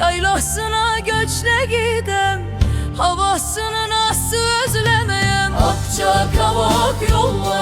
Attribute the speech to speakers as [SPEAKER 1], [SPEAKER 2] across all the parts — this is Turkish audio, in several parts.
[SPEAKER 1] Yaylasına göçle gidem Havasını nasıl özlemeyem? Akça kavak yollar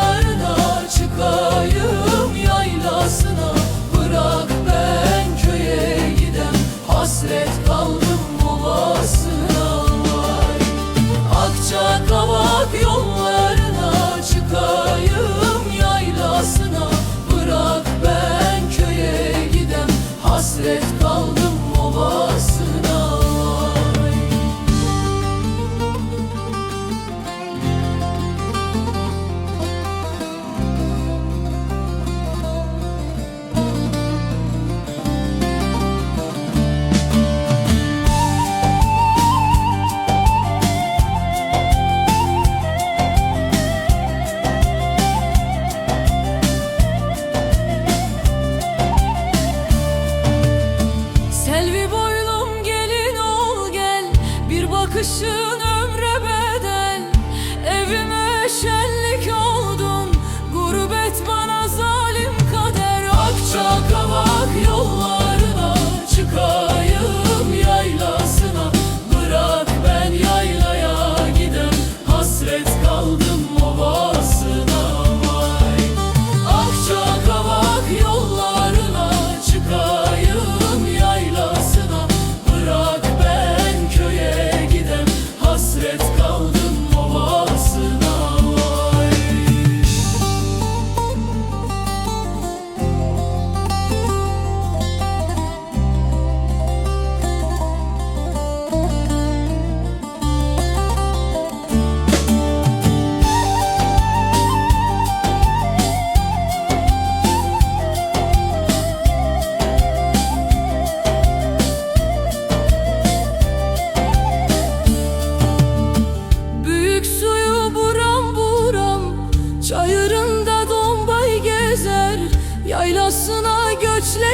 [SPEAKER 1] şenlik oldun Gurbet bana zalim kader. Akça kavak yollarına Çıkayım yaylasına. Bırak ben yaylaya gidem Hasret kaldım o var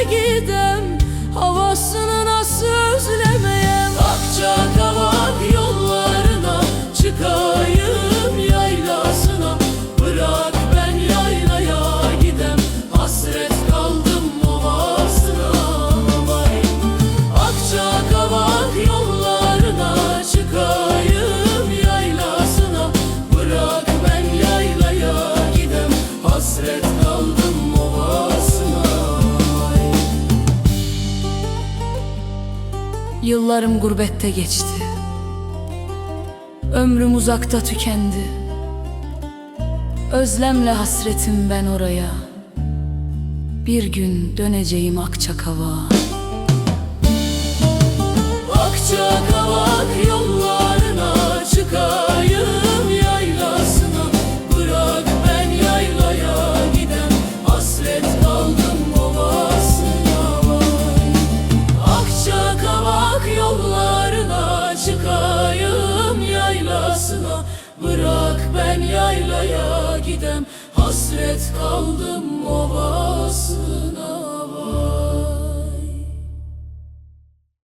[SPEAKER 1] gidem hava Yıllarım gurbette geçti. Ömrüm uzakta tükendi. Özlemle hasretim ben oraya. Bir gün döneceğim Akçakavak'a. ben yaylaya gidem. Hasret kaldım ovasına var.